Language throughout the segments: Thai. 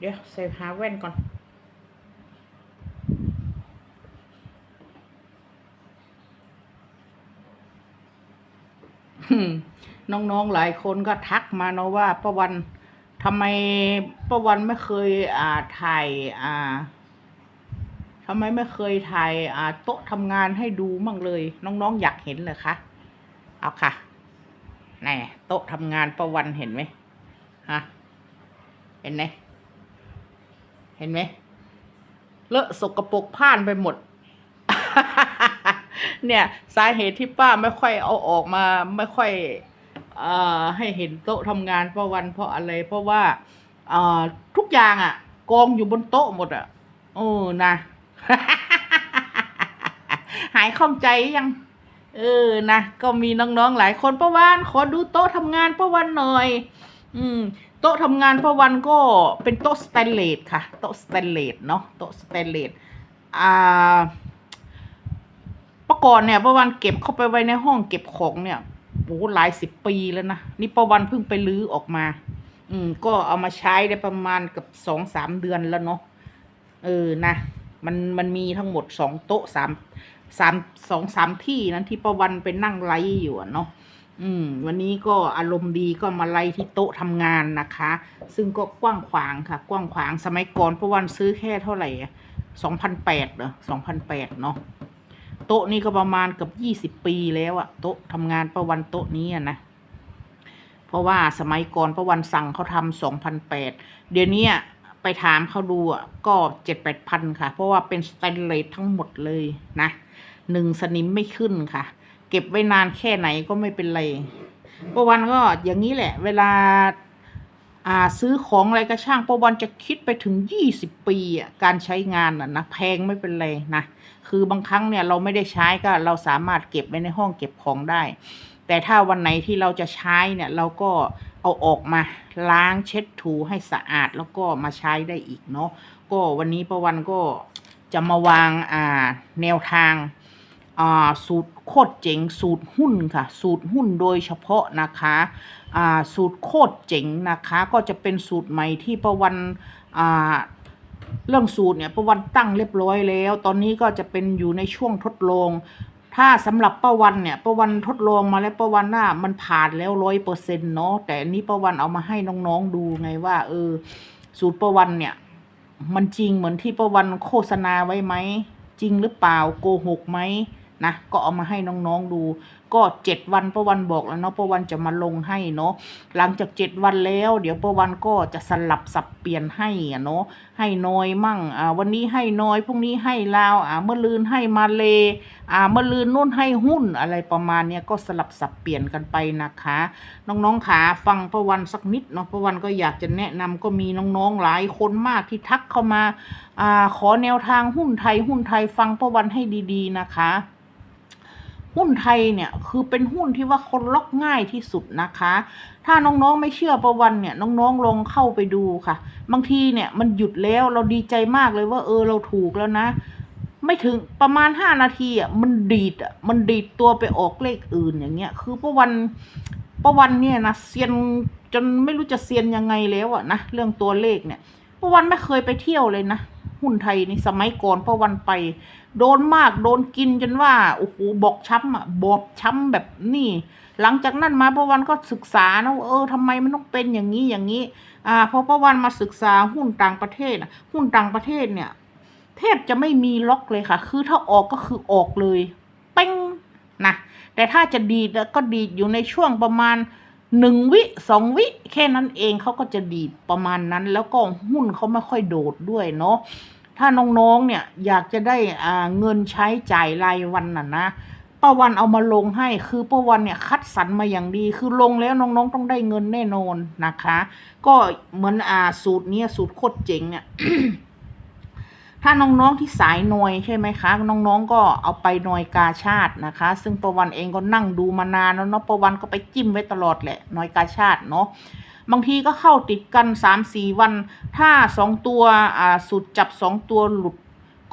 เดี๋ยวใส่หาแว่นก่อน น้องๆหลายคนก็ทักมาเนาะว่าป้าวันทำไมป้าวันไม่เคยอ่าถ่ายอ่าทำไมไม่เคยถ่ายอ่าโต๊ะทำงานให้ดูมั่งเลย น้องๆอยากเห็นเลยคะเอาค่ะแน่โต๊ะทำงานป้าวันเห็นไหมฮะเห็นไหม เห็นไหมเลอะสกปรกพ่านไปหมด เนี่ยสาเหตุที่ป้าไม่ค่อยเอาออกมาไม่ค่อยอให้เห็นโต๊ะทำงานป้าะวันเพราะอะไร เพราะว่าทุกอย่างอะ่ะกองอยู่บนโต๊ะหมดอะ่ะโอ้นะหายข้องใจยัง เออนะก็มีน้องๆหลายคนป้าวันขอดูโต๊ะทำงานป้าวันหน่อย อืม โต๊ะทำงานป้าวันก็เป็นโต๊ะสแตนเลสค่ะ โต๊ะสแตนเลสเนาะโต๊ะสแตนเลสอ่าประก่อนเนี่ยประวันเก็บเข้าไปไว้ในห้องเก็บของเนี่ยโอ้หลายสิบปีแล้วนะนี่ประวันเพิ่งไปลื้อออกมา อืม ก็เอามาใช้ได้ประมาณกับสองสามเดือนแล้วเนาะเออนะมันมันมีทั้งหมดสองโต๊ะสามสามสองสามที่นั้นที่ประวันไปนั่งไลฟ์อยู่เนาะ อืมวันนี้ก็อารมณ์ดีก็มาไลฟ์ที่โต๊ะทำงานนะคะ ซึ่งก็กว้างขวางค่ะ กว้างขวางสมัยก่อนประวันซื้อแค่เท่าไหร่สองพันแปดเหรอสองพันแปดเนาะโต๊ะนี้ก็ประมาณเกับยี่สิบปีแล้วอะโต๊ะทำงานประวันโต๊ะนี้อะนะเพราะว่าสมัยก่อนประวันสั่งเขาทำสองพันแปดเดี๋ยวนี้ไปถามเขาดูอะก็เจ็ดแปดพันค่ะ เพราะว่าเป็นสแตนเลสทั้งหมดเลยนะหนึ่งสนิมไม่ขึ้นค่ะ เก็บไว้นานแค่ไหนก็ไม่เป็นไรประวันก็อย่างนี้แหละ เวลาอ่าซื้อของอะไรก็ช่างประวันจะคิดไปถึงยี่สิบปีอะการใช้งานอะนะแพงไม่เป็นไรนะคือบางครั้งเนี่ยเราไม่ได้ใช้ก็เราสามารถเก็บไว้ในห้องเก็บของได้ แต่ถ้าวันไหนที่เราจะใช้เนี่ยเราก็เอาออกมาล้างเช็ดถูให้สะอาดแล้วก็มาใช้ได้อีกเนาะก็วันนี้ประวันก็จะมาวางอ่าแนวทาง อ่าสูตรโคตรเจ๋งสูตรหุ้นค่ะ สูตรหุ้นโดยเฉพาะนะคะอ่าสูตรโคตรเจ๋งนะคะ ก็จะเป็นสูตรใหม่ที่ประวันอ่าเรื่องสูตรเนี่ยประวันตั้งเรียบร้อยแล้ว ตอนนี้ก็จะเป็นอยู่ในช่วงทดลอง ถ้าสำหรับประวันเนี่ยประวันทดลองมาแล้วประวันน่ามันผ่านแล้วร้อยเปอร์เซ็นต์เนาะแต่อันนี้ประวันเอามาให้น้องๆดูไงว่า เออ สูตรประวันเนี่ย มันจริงเหมือนที่ประวันโฆษณาไว้ไหมจริงหรือเปล่าโกหกไหม นะก็เอามาให้น้องๆดู ก็เจ็ดวันประวันบอกแล้วเนาะประวันจะมาลงให้เนาะหลังจากเจ็ดวันแล้ว เดี๋ยวประวันก็จะสลับสับเปลี่ยนให้อะเนาะให้น้อยมั่งอ่าวันนี้ให้น้อยพรุ่งนี้ให้ลาวอ่าเมื่อลืนให้มาเลอ่าเมื่อลืนนู่นให้หุ้นอะไรประมาณเนี้ยก็สลับสับเปลี่ยนกันไปนะคะ น้องๆขาฟังประวันสักนิดเนาะประวันก็อยากจะแนะนำก็มีน้องๆหลายคนมากที่ทักเข้ามาอ่าขอแนวทางหุ้นไทยหุ้นไทยฟังประวันให้ดี ๆ นะคะ หุ้นไทยเนี่ยคือเป็นหุ้นที่ว่าคนล็อกง่ายที่สุดนะคะ ถ้าน้องๆไม่เชื่อประวันเนี่ยน้องๆลองเข้าไปดูค่ะ บางทีเนี่ยมันหยุดแล้วเราดีใจมากเลยว่าเออเราถูกแล้วนะ ไม่ถึงประมาณห้านาทีอะมันดีดอะมันดีดตัวไปออกเลขอื่นอย่างเงี้ย คือประวันประวันเนี่ยนะเซียนจนไม่รู้จะเซียนยังไงแล้วอะนะเรื่องตัวเลขเนี่ยประวันไม่เคยไปเที่ยวเลยนะ หุ้นไทยในสมัยก่อนประวันไป โดนมากโดนกินจนว่าโอ้โหบอกช้ำอะบอบช้ำแบบนี่ หลังจากนั้นมาประวันก็ศึกษานะว่าเออทำไมมันต้องเป็นอย่างนี้อย่างนี้ อ่าพอประวันมาศึกษาหุ้นต่างประเทศหุ้นต่างประเทศเนี่ยแทบจะไม่มีล็อกเลยค่ะ คือถ้าออกก็คือออกเลยเป้งนะแต่ถ้าจะดีดก็ดีดอยู่ในช่วงประมาณ หนึ่งวิสองวิแค่นั้นเองเขาก็จะดีดประมาณนั้น แล้วก็หุ้นเขาไม่ค่อยโดดด้วยเนาะถ้าน้องๆเนี่ยอยากจะได้อ่าเงินใช้จ่ายรายวันน่ะนะป้าวันเอามาลงให้คือป้าวันเนี่ยคัดสรรมาอย่างดี คือลงแล้วน้องๆต้องได้เงินแน่นอนนะคะ ก็เหมือนอ่าสูตรเนี้ยสูตรโคตรเจ๋งเนี่ย ถ้าน้องๆที่สายนอยใช่ไหมคะ น้องๆก็เอาไปนอยกาชาตินะคะ ซึ่งประวันเองก็นั่งดูมานานแล้วเนาะประวันก็ไปจิ้มไว้ตลอดแหละนอยกาชาติเนาะบางทีก็เข้าติดกันสามสี่วัน ถ้าสองตัวอ่าสุดจับสองตัวหลุด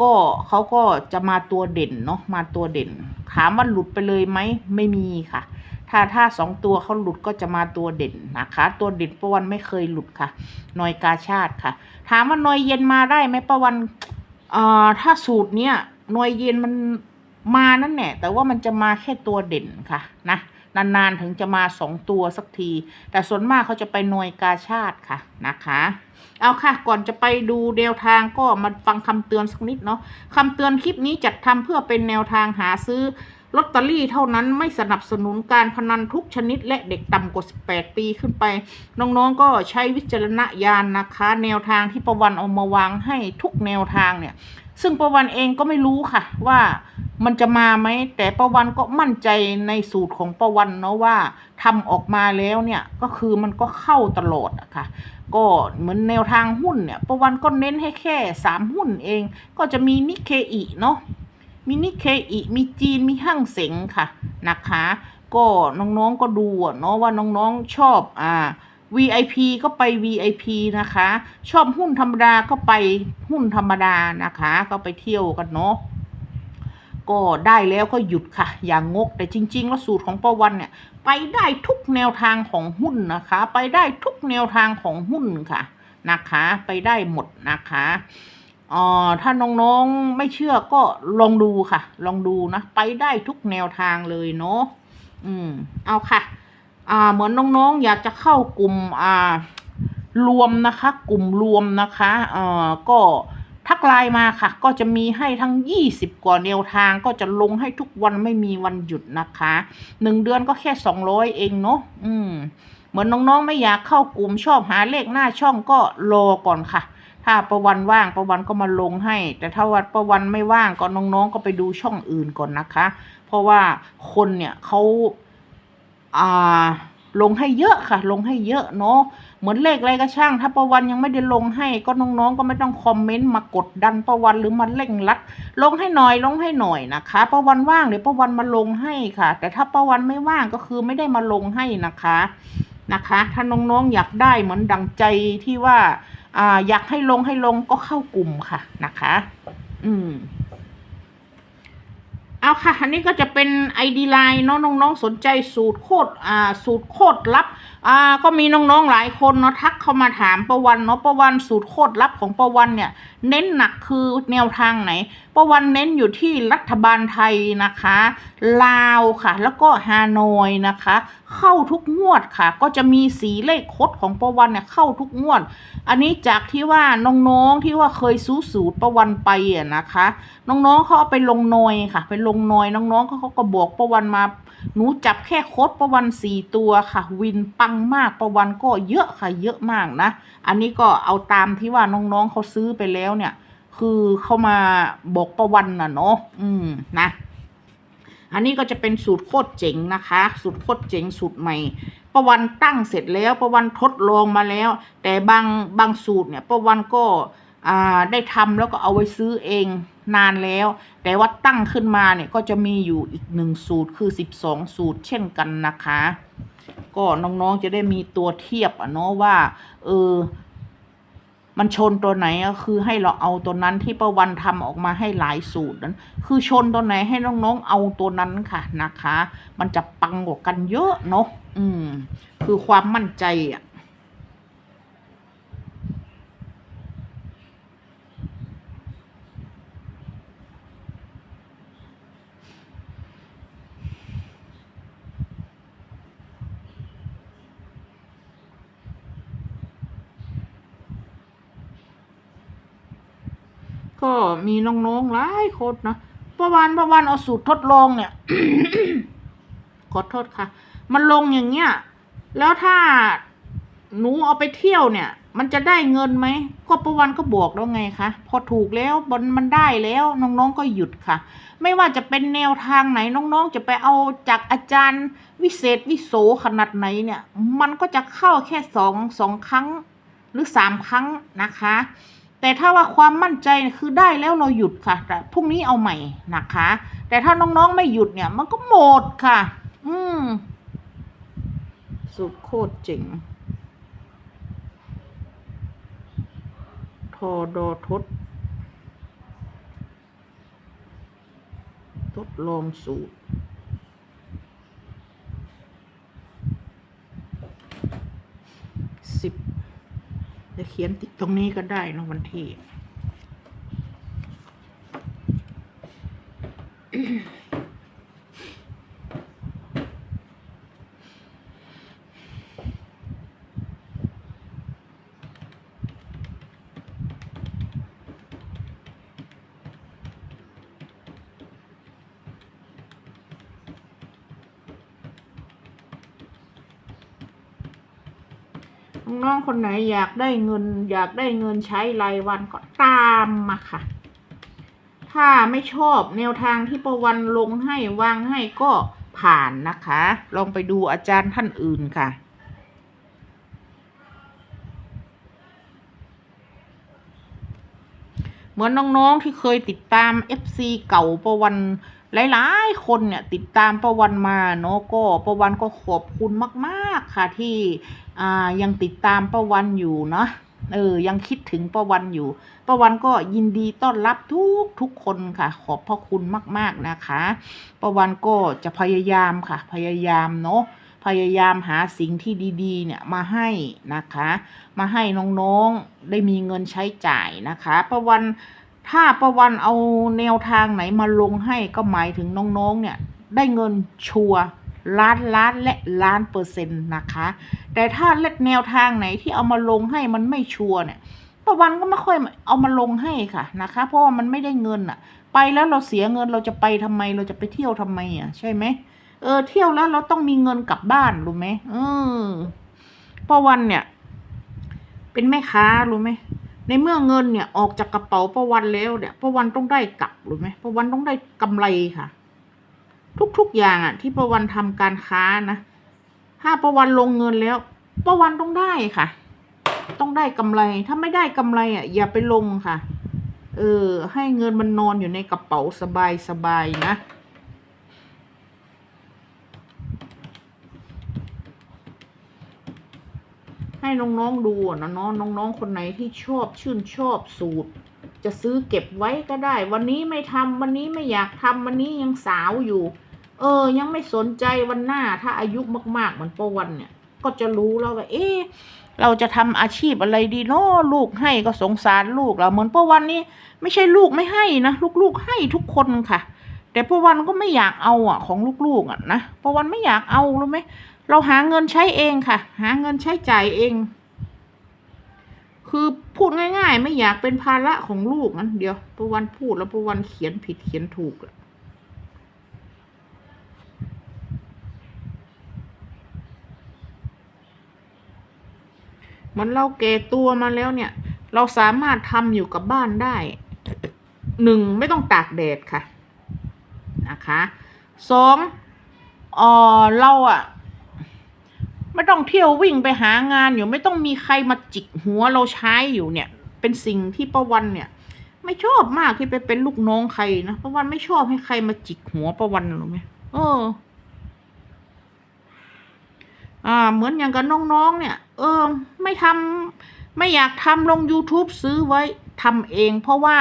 ก็เขาก็จะมาตัวเด่นเนาะมาตัวเด่น ถามว่าหลุดไปเลยไหมไม่มีค่ะ ถ้าถ้าสองตัวเขาหลุดก็จะมาตัวเด่นนะคะ ตัวเด่นประวันไม่เคยหลุดค่ะนอยกาชาติค่ะ ถามว่านอยเย็นมาได้ไหมประวันเอ่อถ้าสูตรเนี้ยนอยเย็นมันมานั่นแหละแต่ว่ามันจะมาแค่ตัวเด่นค่ะนะนานๆถึงจะมาสองตัวสักที แต่ส่วนมากเขาจะไปหน่วยกาชาติค่ะนะคะ เอาค่ะก่อนจะไปดูแนวทางก็มาฟังคำเตือนสักนิดเนาะคำเตือนคลิปนี้จัดทำเพื่อเป็นแนวทางหาซื้อ ลอตเตอรี่เท่านั้นไม่สนับสนุนการพนันทุกชนิดและเด็กต่ำกว่า 18 ปีขึ้นไป น้องๆก็ใช้วิจารณญาณนะคะ แนวทางที่ประวันเอามาวางให้ทุกแนวทางเนี่ย ซึ่งประวันเองก็ไม่รู้ค่ะ ว่ามันจะมาไหมแต่ประวันก็มั่นใจในสูตรของประวันเนาะว่าทำออกมาแล้วเนี่ยก็คือมันก็เข้าตลอดอะค่ะก็เหมือนแนวทางหุ้นเนี่ยประวันก็เน้นให้แค่สามหุ้นเอง ก็จะมีนิเคอิเนาะ มีนิเคอิมีจีนมีห้างเสงค่ะนะคะ ก็น้องๆก็ดูเนาะว่าน้องๆชอบอ่า VIP ก็ไป VIP นะคะ ชอบหุ้นธรรมดาก็ไปหุ้นธรรมดานะคะ ก็ไปเที่ยวกันเนาะก็ได้แล้วก็หยุดค่ะ อย่างงกแต่จริง ๆ แล้วสูตรของประวันเนี่ย ไปได้ทุกแนวทางของหุ้นนะคะ ไปได้ทุกแนวทางของหุ้นค่ะนะคะ ไปได้หมดนะคะ อ่อถ้าน้องๆไม่เชื่อก็ลองดูค่ะ ลองดูนะ ไปได้ทุกแนวทางเลยเนาะอืม เอาค่ะ อ่า เหมือนน้องๆ อยากจะเข้ากลุ่ม อ่า รวมนะคะ กลุ่มรวมนะคะเอ่อก็ทักไลน์มาค่ะ ก็จะมีให้ทั้ง 20 กว่าแนวทางก็จะลงให้ทุกวันไม่มีวันหยุดนะคะหนึ่งเดือนก็แค่ 200 เองเนาะอืม เหมือนน้องๆ ไม่อยากเข้ากลุ่มชอบหาเลขหน้าช่องก็รอก่อนค่ะ ถ้าประวันว่างประวันก็มาลงให้ แต่ถ้าวัดประวันไม่ว่างก็น้องๆ ก็ไปดูช่องอื่นก่อนนะคะ เพราะว่าคนเนี่ยเขาอ่าลงให้เยอะค่ะ ลงให้เยอะเนาะเหมือนเลขอะไรก็ช่าง ถ้าประวันยังไม่ได้ลงให้ก็น้องๆ ก็ไม่ต้องคอมเมนต์มากดดันประวันหรือมาเร่งรัด ลงให้หน่อยลงให้หน่อยนะคะประวันว่างเดี๋ยวประวันมาลงให้ค่ะ แต่ถ้าประวันไม่ว่างก็คือไม่ได้มาลงให้นะคะนะคะ ถ้าน้องๆอยากได้เหมือนดังใจที่ว่า ออยากให้ลงให้ลงก็เข้ากลุ่มค่ะนะคะ อืมเอาค่ะ อันนี้ก็จะเป็น ID Line เนาะน้องๆสนใจสูตรโคตรอ่าสูตรโคตรลับอ่าก็มีน้องๆหลายคนเนาะทักเข้ามาถามประวันเนาะประวันสูตรโคตรลับของประวันเนี่ยเน้นหนักคือแนวทางไหนประวันเน้นอยู่ที่รัฐบาลไทยนะคะ ลาวค่ะ แล้วก็ฮานอยนะคะ เข้าทุกงวดค่ะ ก็จะมีสีเลขคดของประวันเนี่ยเข้าทุกงวด อันนี้จากที่ว่าน้องๆที่ว่าเคยสู้สูตรประวันไปอะนะคะ น้องๆเขาเอาไปลงนอยค่ะ ไปลงนอยน้องๆเขาก็บอกประวันมา หนูจับแค่โคดประวันสี่ตัวค่ะ วินปังมากประวันก็เยอะค่ะเยอะมากนะ อันนี้ก็เอาตามที่ว่าน้องๆเขาซื้อไปแล้วเนี่ย คือเขามาบอกประวันน่ะเนาะอืมนะอันนี้ก็จะเป็นสูตรโคตรเจ๋งนะคะ สูตรโคตรเจ๋งสูตรใหม่ ประวันตั้งเสร็จแล้ว ประวันทดลองมาแล้ว แต่บางบางสูตรเนี่ย ประวันก็อ่าได้ทำแล้วก็เอาไว้ซื้อเอง นานแล้ว แต่ว่าตั้งขึ้นมาเนี่ยก็จะมีอยู่อีกหนึ่งสูตรคือ 12 สูตรเช่นกันนะคะ ก็น้องๆจะได้มีตัวเทียบอะเนาะว่า เออ มันชนตัวไหนก็คือให้เราเอาตัวนั้นที่ประวันทำออกมาให้หลายสูตรนั้น คือชนตัวไหนให้น้องๆเอาตัวนั้นค่ะนะคะ มันจะปังกว่ากันเยอะเนาะอืม คือความมั่นใจอะ ก็มีน้องๆหลายคนนะประวันประวันเอาสูตรทดลองเนี่ย ขอโทษค่ะ มันลงอย่างเงี้ย แล้วถ้าหนูเอาไปเที่ยวเนี่ย มันจะได้เงินไหม ก็ประวันก็บอกแล้วไงคะ พอถูกแล้วบนมันได้แล้วน้องๆก็หยุดค่ะ ไม่ว่าจะเป็นแนวทางไหนน้องๆ จะไปเอาจากอาจารย์ วิเศษวิโสขนาดไหนเนี่ย มันก็จะเข้าแค่สองสองครั้งหรือสามครั้งนะคะ แต่ถ้าว่าความมั่นใจคือได้แล้วเราหยุดค่ะ แต่พรุ่งนี้เอาใหม่นะคะ แต่ถ้าน้องๆไม่หยุดเนี่ย มันก็หมดค่ะ อืม สุดโคตรเจ๋งทอดอทด ทดลองสูตร ขียนติดตรงนี้ก็ได้นะวันที่ น้องคนไหนอยากได้เงิน อยากได้เงินใช้รายวันก็ตามมาค่ะ ถ้าไม่ชอบแนวทางที่ประวันลงให้วางให้ก็ผ่านนะคะ ลองไปดูอาจารย์ท่านอื่นค่ะ เหมือนน้องๆที่เคยติดตาม FC เก่าประวันหลายๆ คนเนี่ยติดตามประวันมาเนาะก็ประวันก็ขอบคุณมาก ๆ ค่ะที่อ่ายังติดตามประวันอยู่เนาะเออยังคิดถึงประวันอยู่ประวันก็ยินดีต้อนรับทุกทุกคนค่ะ ขอบพระคุณมาก ๆนะคะประวันก็จะพยายามค่ะ พยายามเนาะ พยายามหาสิ่งที่ดีๆ เนี่ยมาให้นะคะ มาให้น้องๆได้มีเงินใช้จ่ายนะคะประวันถ้าประวันเอาแนวทางไหนมาลงให้ก็หมายถึงน้องๆเนี่ยได้เงินชัวร์ล้านล้านและล้านเปอร์เซ็นต์นะคะ แต่ถ้าเล็ดแนวทางไหนที่เอามาลงให้มันไม่ชัวร์เนี่ยประวันก็ไม่ค่อยเอามาลงให้ค่ะนะคะ เพราะว่ามันไม่ได้เงินอะไปแล้วเราเสียเงินเราจะไปทำไมเราจะไปเที่ยวทำไมอะใช่ไหม เออ เที่ยวแล้วเราต้องมีเงินกลับบ้านรู้ไหมเออประวันเนี่ย เป็นแม่ค้ารู้ไหมในเมื่อเงินเนี่ยออกจากกระเป๋าประวันแล้วเนี่ยประวันต้องได้กลับรือไหมประวันต้องได้กำไรค่ะ ทุกๆอย่างอะ ที่ประวันทำการค้านะถ้าประวันลงเงินแล้วประวันต้องได้ค่ะ ต้องได้กำไร ถ้าไม่ได้กำไรอะ อย่าไปลงค่ะ เออ ให้เงินมันนอนอยู่ในกระเป๋าสบายสบายๆนะ ให้น้องๆดูนะเน้องน้องๆคนไหนที่ชอบชื่นชอบสูตร จะซื้อเก็บไว้ก็ได้ วันนี้ไม่ทำวันนี้ไม่อยากทำวันนี้ยังสาวอยู่ เออ ยังไม่สนใจวันหน้าถ้าอายุมากๆเหมือนประวันเนี่ย ก็จะรู้แล้วว่าเอ๊ะเราจะทำอาชีพอะไรดีเนาะลูกให้ก็สงสารลูกเราเหมือนปวันนี้ไม่ใช่ลูกไม่ให้นะลูกๆให้ทุกคนค่ะ แต่ปวันก็ไม่อยากเอาอะของลูกๆอะนะปวันไม่อยากเอารู้ไหม เราหาเงินใช้เองค่ะ หาเงินใช้จ่ายเอง คือพูดง่าย ๆ ไม่อยากเป็นภาระของลูกนั้นเดี๋ยวประวันพูดแล้วประวันเขียนผิดเขียนถูกอะมือนเราแก่ตัวมาแล้วเนี่ย เราสามารถทำอยู่กับบ้านได้หนึ่งไม่ต้องตากแดดค่ะ นะคะสองเออเราอะ ไม่ต้องเที่ยววิ่งไปหางานอยู่ไม่ต้องมีใครมาจิกหัวเราใช้อยู่เนี่ย เป็นสิ่งที่ประวันเนี่ย ไม่ชอบมากที่ไปเป็นลูกน้องใครนะประวันไม่ชอบให้ใครมาจิกหัวประวันหรือไหมเออ อ่า เหมือนอย่างกับน้องๆเนี่ย เออ ไม่ทำไม่อยากทำลง YouTube ซื้อไว้ทำเอง เพราะว่า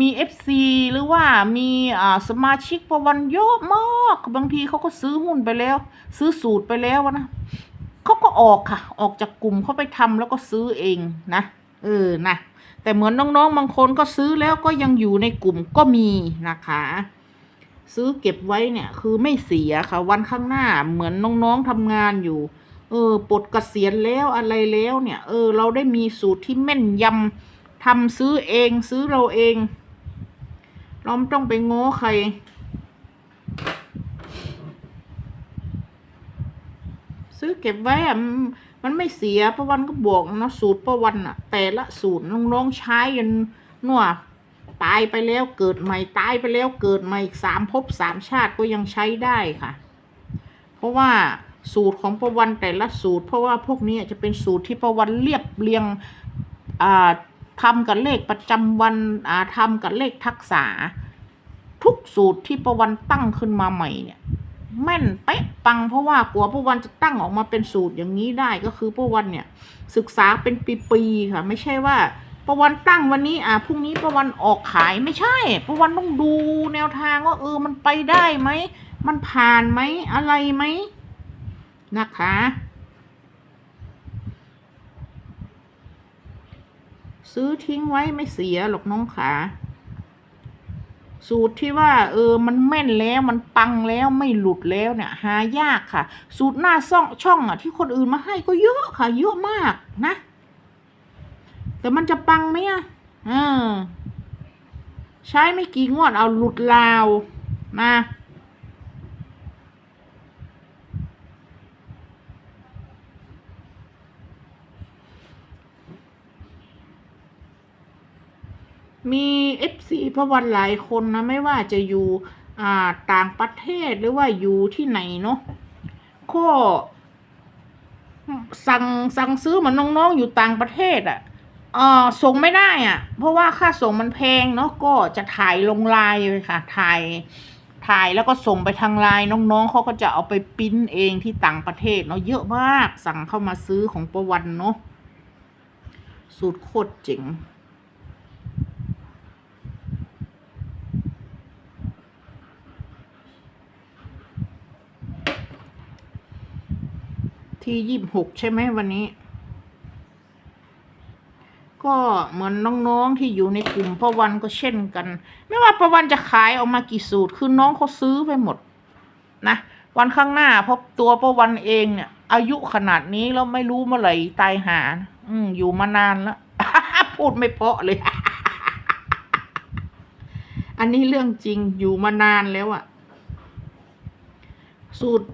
มี FC หรือว่ามีอ่าสมาชิกประวันเยอะมาก บางทีเขาก็ซื้อหุ้นไปแล้ว ซื้อสูตรไปแล้วนะ เขาก็ออกค่ะ ออกจากกลุ่มเขาไปทำแล้วก็ซื้อเองนะเออนะแต่เหมือนน้องๆบางคนก็ซื้อแล้วก็ยังอยู่ในกลุ่มก็มีนะคะ ซื้อเก็บไว้เนี่ยคือไม่เสียค่ะ วันข้างหน้าเหมือนน้องๆทำงานอยู่ เออปลดเกษียณแล้วอะไรแล้วเนี่ย เออ เราได้มีสูตรที่แม่นยำทำซื้อเอง ซื้อเราเองเราไม่ต้องไปง้อใคร ซื้อเก็บไว้อะมันไม่เสียประวันก็บอกนะสูตรประวันอะแต่ละสูตรน้องๆใช้ยันนัวตายไปแล้วเกิดใหม่ตายไปแล้วเกิดใหม่อีกสามภพสามชาติก็ยังใช้ได้ค่ะ เพราะว่าสูตรของประวันแต่ละสูตร เพราะว่าพวกนี้จะเป็นสูตรที่ประวันเรียบเรียงอ่าทำกับเลขประจำวันอ่าทำกับเลขทักษะทุกสูตรที่ประวันตั้งขึ้นมาใหม่เนี่ย แม่นเป๊ะปังเพราะว่ากลัวประวันจะตั้งออกมาเป็นสูตรอย่างนี้ได้ก็คือประวันเนี่ย ศึกษาเป็นปีๆค่ะ ไม่ใช่ว่าประวันตั้งวันนี้อ่าพรุ่งนี้ประวันออกขายไม่ใช่ประวันต้องดูแนวทางว่าเออมันไปได้ไหมมันผ่านไหมอะไรไหมนะคะ ซื้อทิ้งไว้ไม่เสียหรอกน้องขา สูตรที่ว่าเออมันแม่นแล้วมันปังแล้วไม่หลุดแล้วเนี่ย หายากค่ะ สูตรหน้าซ่องช่องอะ ที่คนอื่นมาให้ก็เยอะค่ะ เยอะมากนะ แต่มันจะปังไหมอะใช้ไม่กี่งวดเอาหลุดลาวนะ มีเอฟซีพระวันหลายคนนะ ไม่ว่าจะอยู่อ่าต่างประเทศหรือว่าอยู่ที่ไหนเนาะก็สั่งสั่งซื้อเหมือนน้องๆอยู่ต่างประเทศอะ่ะเออส่งไม่ได้อะ่ะ เพราะว่าค่าส่งมันแพงเนาะก็จะถ่ายลงไลน์เลยค่ะ ถ่ายถ่ายแล้วก็ส่งไปทางไลน์น้องๆเขาก็จะเอาไปปริ้นเองที่ต่างประเทศเนาะเยอะมากสั่งเข้ามาซื้อของประวันเนาะสูตรโคตรเจ๋ง ที่ยี่สิบหกใช่ไหมวันนี้ ก็เหมือนน้องๆที่อยู่ในกลุ่มประวันก็เช่นกัน ไม่ว่าประวันจะขายออกมากี่สูตร คือน้องเขาซื้อไปหมด นะ วันข้างหน้าพราะตัวประวันเองเนี่ย อายุขนาดนี้แล้วไม่รู้เมื่อไหร่ตายหา อืมอยู่มานานแล้ว พูดไม่เพาะเลย อันนี้เรื่องจริงอยู่มานานแล้วอะสูตร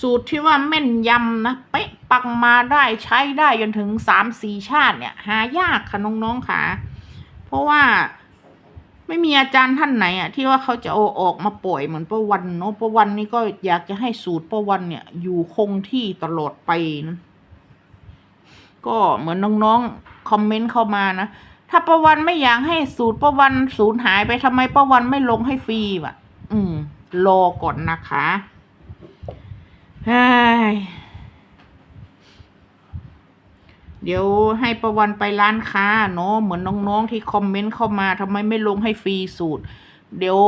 สูตรที่ว่าแม่นยำนะเป๊ะปังมาได้ใช้ได้จนถึงสามสี่ชาติเนี่ย หายากค่ะน้องๆค่ะ เพราะว่าไม่มีอาจารย์ท่านไหนอะที่ว่าเขาจะเอาออกมาปล่อยเหมือนประวันเนาะประวันนี่ก็อยากจะให้สูตรประวันเนี่ย อยู่คงที่ตลอดไปนะก็เหมือนน้องๆคอมเมนต์เข้ามานะถ้าประวันไม่อยากให้สูตรประวันสูญหายไปทำไมประวันไม่ลงให้ฟรีวะอืมรอก่อนนะคะ เดี๋ยวให้ประวันไปร้านค้าเนาะเหมือนน้องๆที่คอมเมนต์เข้ามาทำไมไม่ลงให้ฟรีสูตร เดี๋ยว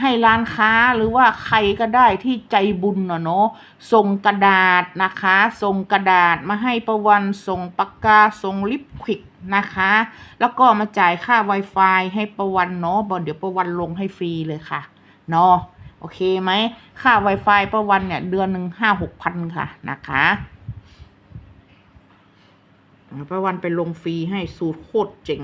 ให้ร้านค้าหรือว่าใครก็ได้ที่ใจบุญเนาะส่งกระดาษนะคะ ส่งกระดาษมาให้ประวันส่งปากกาส่งลิปควิกนะคะ แล้วก็มาจ่ายค่า Wi-Fi ให้ประวันเนาะบอกเดี๋ยวประวันลงให้ฟรีเลยค่ะเนาะ โอเคไหมค่า Wi-Fi ประวันเนี่ย เดือนหนึ่งห้าหกพันค่ะนะคะประวันไปลงฟรีให้สูตรโคตรเจ๋ง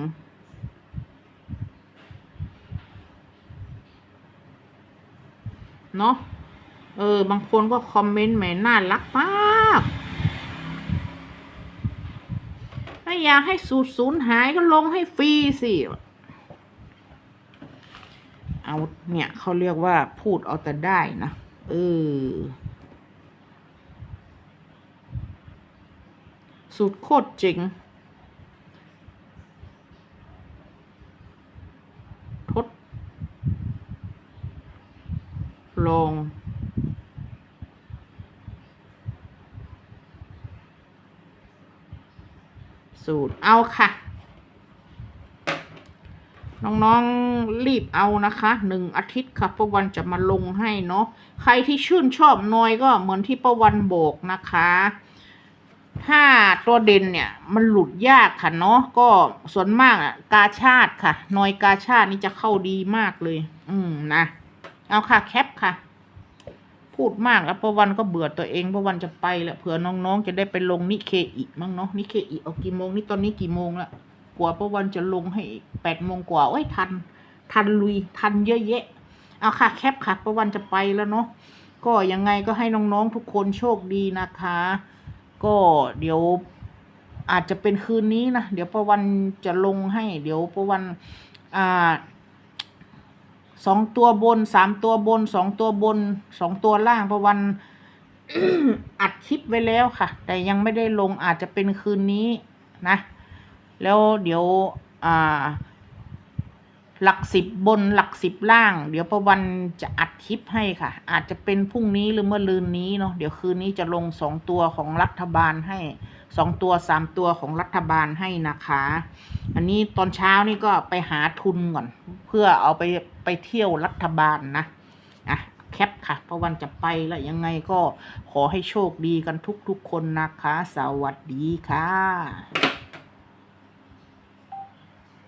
เนาะเออ บางคนก็คอมเมนต์แหมน่ารักมากถ้าอยากให้สูตรสูญหายก็ลงให้ฟรีสิ เอาเนี่ยเขาเรียกว่าพูดเอาแต่ได้นะเออสูตรโคตรเจ๋งทด ลอง สูตร เอาค่ะ น้องๆรีบเอานะคะหนึ่งอาทิตย์ค่ะประวันจะมาลงให้เนาะใครที่ชื่นชอบนอยก็เหมือนที่ประวันบอกนะคะ ถ้าตัวเด่นเนี่ยมันหลุดยากค่ะเนาะก็ส่วนมากอะกาชาติค่ะ นอยกาชาตินี่จะเข้าดีมากเลย อืมนะ เอาค่ะแคปค่ะ พูดมากแล้วประวันก็เบื่อตัวเองประวันจะไปแล้วเผื่อน้องๆ จะได้ไปลงนิเคอีมั้งเนาะนิเคอีเอากี่โมงนี่ตอนนี้กี่โมงละ กว่าประวันจะลงให้แปดโมงกว่าโอ้ยทัน ทันลุยทันเยอะแยะเอาค่ะแคปค่ะประวันจะไปแล้วเนาะก็ยังไงก็ให้น้องๆทุกคนโชคดีนะคะ ก็เดี๋ยวอาจจะเป็นคืนนี้นะ เดี๋ยวประวันจะลงให้ เดี๋ยวประวันอ่าสองตัวบนสามตัวบนสองตัวบนสองตัวล่างประวันอัดคลิปไว้แล้วค่ะ แต่ยังไม่ได้ลงอาจจะเป็นคืนนี้นะ แล้วเดี๋ยวอ่าหลักสิบบนหลักสิบล่าง เดี๋ยวประวันจะอัดคลิปให้ค่ะ อาจจะเป็นพรุ่งนี้หรือเมื่อลืนนี้เนาะเดี๋ยวคืนนี้จะลงสองตัวของรัฐบาลให้สองตัวสามตัวของรัฐบาลให้นะคะ อันนี้ตอนเช้านี่ก็ไปหาทุนก่อน เพื่อเอาไปไปเที่ยวรัฐบาลนะอะแคปค่ะประวันจะไปแล้วยังไงก็ขอให้โชคดีกันทุกๆคนนะคะ สวัสดีค่ะ